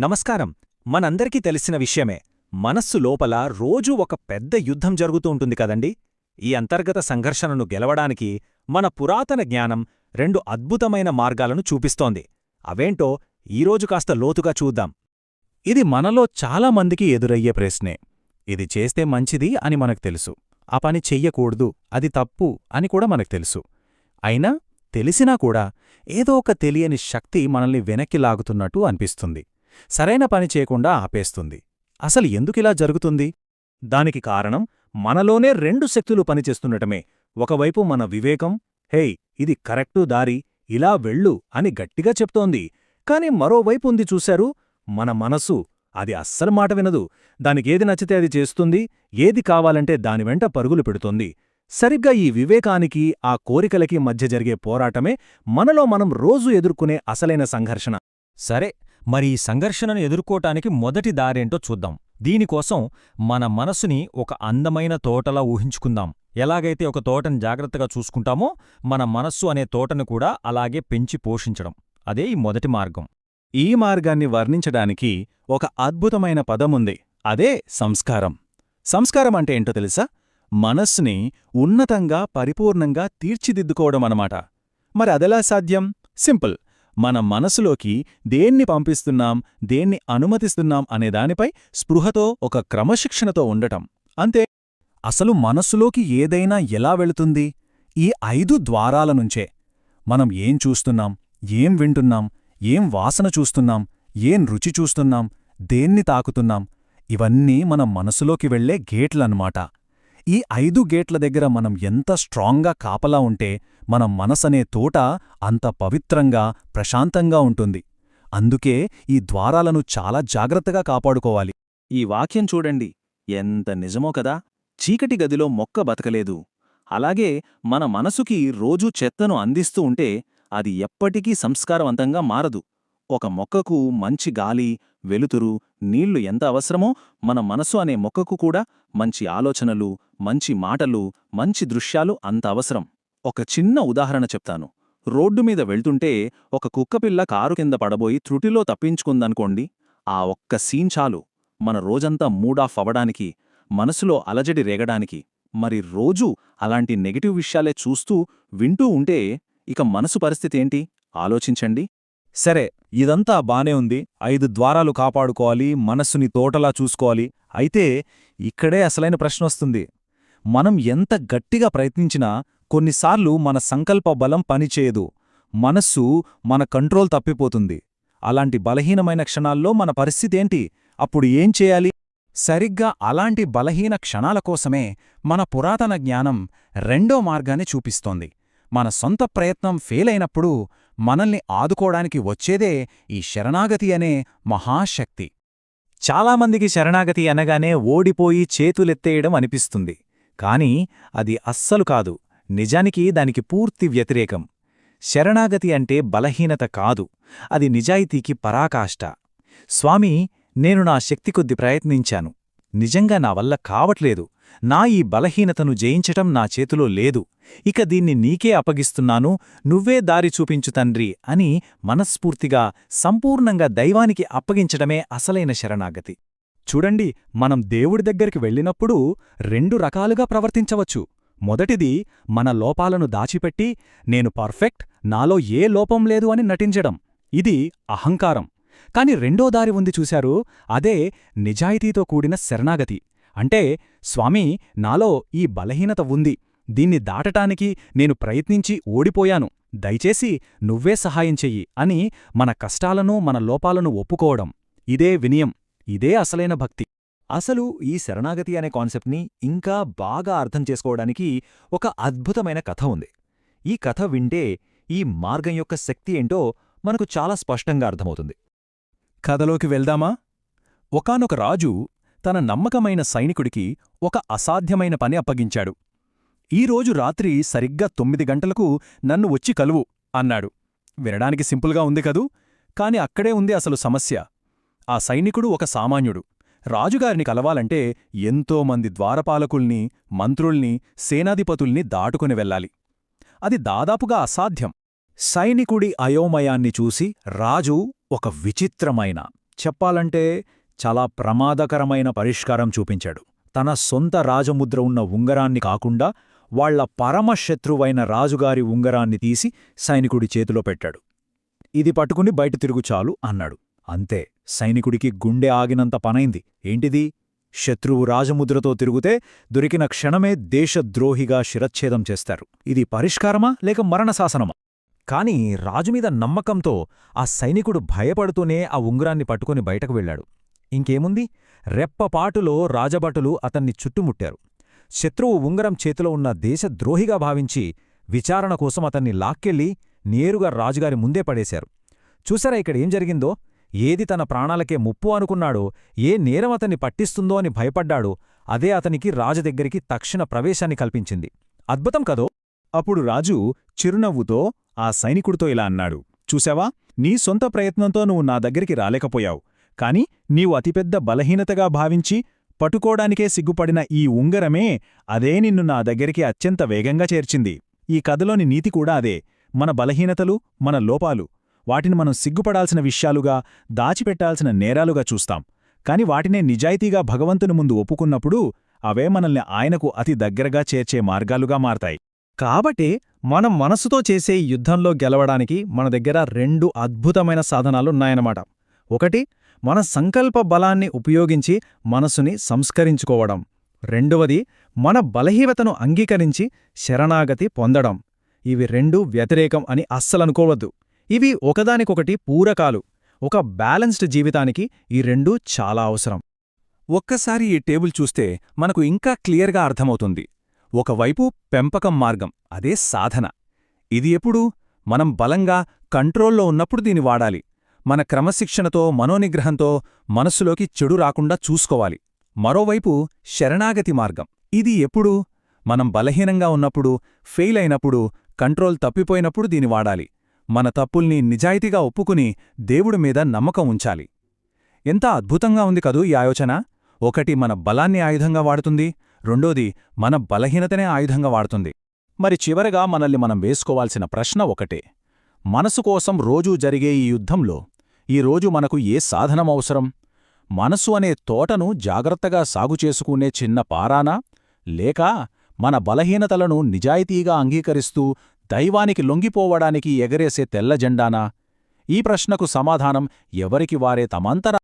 నమస్కారం. మనందరికీ తెలిసిన విషయమే మనస్సు లోపల రోజూ ఒక పెద్ద యుద్ధం జరుగుతూ ఉంటుంది కదండి? ఈ అంతర్గత సంఘర్షణను గెలవడానికి మన పురాతన జ్ఞానం రెండు అద్భుతమైన మార్గాలను చూపిస్తోంది. అవేంటో ఈరోజు కాస్త లోతుగా చూద్దాం. ఇది మనలో చాలామందికి ఎదురయ్యే ప్రశ్నే. ఇది చేస్తే మంచిది అని మనకు తెలుసు. ఆ పని చెయ్యకూడదు అది తప్పు అని కూడా మనకు తెలుసు. అయినా తెలిసినా కూడా ఏదో ఒక తెలియని శక్తి మనల్ని వెనక్కి లాగుతున్నట్టు అనిపిస్తుంది. సరైన పని చేయకుండా ఆపేస్తుంది. అసలు ఎందుకిలా జరుగుతుంది? దానికి కారణం మనలోనే రెండు శక్తులు పనిచేస్తుండటమే. ఒకవైపు మన వివేకం హేయ్ ఇది కరెక్టు దారి ఇలా వెళ్ళు అని గట్టిగా చెప్తోంది. కాని మరోవైపు ఉంది చూశారు మన మనసు అది అస్సలు మాట వినదు. దానికేది నచ్చితే అది చేస్తుంది ఏది కావాలంటే దాని వెంట పరుగులు పెడుతోంది. సరిగ్గా ఈ వివేకానికి ఆ కోరికలకి మధ్య జరిగే పోరాటమే మనలో మనం రోజూ ఎదుర్కొనే అసలైన సంఘర్షణ. సరే మరి ఈ సంఘర్షణను ఎదుర్కోటానికి మొదటి దారేంటో చూద్దాం. దీనికోసం మన మనసుని ఒక అందమైన తోటలా ఊహించుకుందాం. ఎలాగైతే ఒక తోటని జాగ్రత్తగా చూసుకుంటామో మన మనస్సు అనే తోటను కూడా అలాగే పెంచి పోషించడం. అదే ఈ మొదటి మార్గం. ఈ మార్గాన్ని వర్ణించడానికి ఒక అద్భుతమైన పదముంది అదే సంస్కారం. సంస్కారం అంటే ఏంటో తెలుసా? మనస్సుని ఉన్నతంగా పరిపూర్ణంగా తీర్చిదిద్దుకోవడం అనమాట మరి అదెలా సాధ్యం? సింపుల్. మన మనసులోకి దేన్ని పంపిస్తున్నాం దేన్ని అనుమతిస్తున్నాం అనే దానిపై స్పృహతో ఒక క్రమశిక్షణతో ఉండటం. అంతే. అసలు మనస్సులోకి ఏదైనా ఎలా వెళుతుంది? ఈ ఐదు ద్వారాల నుంచే. మనం ఏం చూస్తున్నాం? ఏం వింటున్నాం? ఏం వాసన చూస్తున్నాం? ఏం రుచి చూస్తున్నాం? దేన్ని తాకుతున్నాం? ఇవన్నీ మన మనసులోకి వెళ్ళే గేట్లన్నమాట. ఈ ఐదు గేట్ల దగ్గర మనం ఎంత స్ట్రాంగ్గా కాపలా ఉంటే మన మనసనే తోట అంత పవిత్రంగా ప్రశాంతంగా ఉంటుంది. అందుకే ఈ ద్వారాలను చాలా జాగ్రత్తగా కాపాడుకోవాలి. ఈ వాక్యం చూడండి. ఎంత నిజమో కదా? చీకటి గదిలో మొక్క బతకలేదు. అలాగే మన మనసుకి రోజూ చెత్తను అందిస్తూ ఉంటే అది ఎప్పటికీ సంస్కారవంతంగా మారదు. ఒక మొక్కకు మంచి గాలి వెలుతురు నీళ్ళు ఎంత అవసరమో మన మనసు అనే మొక్కకు కూడా మంచి ఆలోచనలు మంచి మాటలు మంచి దృశ్యాలు అంత అవసరం. ఒక చిన్న ఉదాహరణ చెప్తాను. రోడ్డు మీద వెళ్తుంటే ఒక కుక్కపిల్ల కారు కింద పడబోయి త్రుటిలో తప్పించుకుందనుకోండి ఆ ఒక్క సీన్ చాలు. మన రోజంతా మూడాఫ్ అవ్వడానికి మనసులో అలజడి రేగడానికి. మరి రోజూ అలాంటి నెగటివ్ విషయాలే చూస్తూ వింటూ ఉంటే ఇక మనసు పరిస్థితేంటి ఆలోచించండి. సరే ఇదంతా బానే ఉంది. ఐదు ద్వారాలు కాపాడుకోవాలి మనస్సుని తోటలా చూసుకోవాలి. అయితే ఇక్కడే అసలైన ప్రశ్నొస్తుంది మనం ఎంత గట్టిగా ప్రయత్నించినా కొన్నిసార్లు మన సంకల్ప బలం పనిచేయదు. మనస్సు మన కంట్రోల్ తప్పిపోతుంది. అలాంటి బలహీనమైన క్షణాల్లో మన పరిస్థితేంటి అప్పుడు ఏం చేయాలి? సరిగ్గా అలాంటి బలహీన క్షణాల కోసమే మన పురాతన జ్ఞానం రెండో మార్గాన్ని చూపిస్తోంది. మన సొంత ప్రయత్నం ఫెయిలైనప్పుడు మనల్ని ఆదుకోడానికి వచ్చేదే ఈ శరణాగతి అనే మహాశక్తి. చాలామందికి శరణాగతి అనగానే ఓడిపోయి చేతులెత్తేయడం అనిపిస్తుంది. కాని అది అస్సలు కాదు. నిజానికి దానికి పూర్తి వ్యతిరేకం. శరణాగతి అంటే బలహీనత కాదు. అది నిజాయితీకి పరాకాష్ట. స్వామీ నేను నా శక్తి కొద్ది ప్రయత్నించాను. నిజంగా నా వల్ల కావట్లేదు. నా ఈ బలహీనతను జయించటం నా చేతిలో లేదు. ఇక దీన్ని నీకే అప్పగిస్తున్నాను నువ్వే దారి చూపించు తండ్రి అని మనస్ఫూర్తిగా సంపూర్ణంగా దైవానికి అప్పగించడమే అసలైన శరణాగతి. చూడండి మనం దేవుడి దగ్గరికి వెళ్ళినప్పుడు రెండు రకాలుగా ప్రవర్తించవచ్చు. మొదటిది మన లోపాలను దాచిపెట్టి నేను పర్ఫెక్ట్ నాలో ఏ లోపం లేదు అని నటించడం. ఇది అహంకారం. కాని రెండో దారి ఉంది చూశారు అదే నిజాయితీతో కూడిన శరణాగతి. అంటే స్వామీ నాలో ఈ బలహీనత ఉంది. దీన్ని దాటటానికి నేను ప్రయత్నించి ఓడిపోయాను. దయచేసి నువ్వే సహాయం చెయ్యి అని మన కష్టాలను మన లోపాలను ఒప్పుకోవడం. ఇదే వినయం. ఇదే అసలైన భక్తి. అసలు ఈ శరణాగతి అనే కాన్సెప్ట్ని ఇంకా బాగా అర్థం చేసుకోవడానికి ఒక అద్భుతమైన కథ ఉంది. ఈ కథ వింటే ఈ మార్గం యొక్క శక్తి ఏంటో మనకు చాలా స్పష్టంగా అర్థమవుతుంది. కథలోకి వెళ్దామా? ఒకానొక రాజు తన నమ్మకమైన సైనికుడికి ఒక అసాధ్యమైన పని అప్పగించాడు. ఈరోజు రాత్రి సరిగ్గా తొమ్మిది గంటలకు నన్ను వచ్చి కలువు అన్నాడు. వినడానికి సింపుల్గా ఉంది కదూ కాని అక్కడే ఉంది అసలు సమస్య. ఆ సైనికుడు ఒక సామాన్యుడు. రాజుగారిని కలవాలంటే ఎంతోమంది ద్వారపాలకుల్ని మంత్రుల్ని సేనాధిపతుల్ని దాటుకుని వెళ్ళాలి. అది దాదాపుగా అసాధ్యం. సైనికుడి అయోమయాన్ని చూసి రాజు ఒక విచిత్రమైన చెప్పాలంటే చాలా ప్రమాదకరమైన పరిష్కారం చూపించాడు. తన సొంత రాజముద్ర ఉన్న ఉంగరాన్ని కాకుండా వాళ్ళ పరమశత్రువైన రాజుగారి ఉంగరాన్ని తీసి సైనికుడి చేతిలో పెట్టాడు. ఇది పట్టుకుని బయట తిరుగు చాలు అన్నాడు. అంతే సైనికుడికి గుండె ఆగినంత పనైంది. ఏంటిది? శత్రువు రాజముద్రతో తిరుగుతే దొరికిన క్షణమే దేశద్రోహిగా శిరచ్ఛేదం చేస్తారు. ఇది పరిష్కారమా లేక మరణశాసనమా? కాని రాజుమీద నమ్మకంతో ఆ సైనికుడు భయపడుతూనే ఆ ఉంగరాన్ని పట్టుకుని బయటకు వెళ్ళాడు. ఇంకేముంది? రెప్పపాటులో రాజభటులు అతన్ని చుట్టుముట్టారు. శత్రువు ఉంగరం చేతిలో ఉన్న దేశద్రోహిగా భావించి విచారణ కోసం అతన్ని లాక్కెళ్ళి నేరుగా రాజుగారి ముందే పడేశారు. చూసారా ఇక్కడ ఏం జరిగిందో? ఏది తన ప్రాణాలకే ముప్పు అనుకున్నాడో ఏ నేరం అతన్ని పట్టిస్తుందో అని భయపడ్డాడో అదే అతనికి రాజు దగ్గరికి తక్షణ ప్రవేశాన్ని కల్పించింది. అద్భుతం కదో? అప్పుడు రాజు చిరునవ్వుతో ఆ సైనికుడితో ఇలా అన్నాడు. చూశావా? నీ సొంత ప్రయత్నంతో నువ్వు నా దగ్గరికి రాలేకపోయావు. కాని నీవు అతిపెద్ద బలహీనతగా భావించి పట్టుకోడానికే సిగ్గుపడిన ఈ ఉంగరమే అదే నిన్ను నా దగ్గరికి అత్యంత వేగంగా చేర్చింది. ఈ కథలోని నీతి కూడా అదే. మన బలహీనతలు మన లోపాలు వాటిని మనం సిగ్గుపడాల్సిన విషయాలుగా దాచిపెట్టాల్సిన నేరాలుగా చూస్తాం. కాని వాటినే నిజాయితీగా భగవంతుని ముందు ఒప్పుకున్నప్పుడు అవే మనల్ని ఆయనకు అతి దగ్గరగా చేర్చే మార్గాలుగా మారతాయి. కాబట్టి మనం మనసుతో చేసే యుద్ధంలో గెలవడానికి మన దగ్గర రెండు అద్భుతమైన సాధనాలున్నాయన్నమాట ఒకటి మన సంకల్ప బలాన్ని ఉపయోగించి మనసుని సంస్కరించుకోవడం. రెండవది మన బలహీనతను అంగీకరించి శరణాగతి పొందడం. ఇవి రెండూ వ్యతిరేకం అని అస్సలనుకోవద్దు. ఇవి ఒకదానికొకటి పూరకాలు. ఒక బ్యాలెన్స్డ్ జీవితానికి ఈ రెండూ చాలా అవసరం. ఒక్కసారి ఈ టేబుల్ చూస్తే మనకు ఇంకా క్లియర్గా అర్థమవుతుంది. ఒకవైపు పెంపకం మార్గం అదే సాధన. ఇది ఎప్పుడు? మనం బలంగా కంట్రోల్లో ఉన్నప్పుడు దీని వాడాలి. మన క్రమశిక్షణతో మనోనిగ్రహంతో మనస్సులోకి చెడు రాకుండా చూసుకోవాలి. మరోవైపు శరణాగతి మార్గం. ఇది ఎప్పుడు? మనం బలహీనంగా ఉన్నప్పుడు ఫెయిల్ అయినప్పుడు కంట్రోల్ తప్పిపోయినప్పుడు దీని వాడాలి. మన తప్పుల్ని నిజాయితీగా ఒప్పుకుని దేవుడి మీద నమ్మకం ఉంచాలి. ఎంత అద్భుతంగా ఉంది కదూ ఈ ఆయోచన? ఒకటి మన బలాన్ని ఆయుధంగా వాడుతుంది రెండోది మన బలహీనతనే ఆయుధంగా వాడుతుంది. మరి చివరగా మనల్ని మనం వేసుకోవాల్సిన ప్రశ్న ఒకటే. మనసు కోసం రోజూ జరిగే ఈ యుద్ధంలో ఈ రోజు మనకు ఏ సాధనం అవసరం? మనసు అనే తోటను జాగ్రత్తగా సాగు చేసుకునే చిన్న పారానా? లేక మన బలహీనతలను నిజాయితీగా అంగీకరిస్తూ దైవానికి లొంగిపోవడానికి ఎగరేసే తెల్ల జెండానా? ఈ ప్రశ్నకు సమాధానం ఎవరికి వారే తమంతర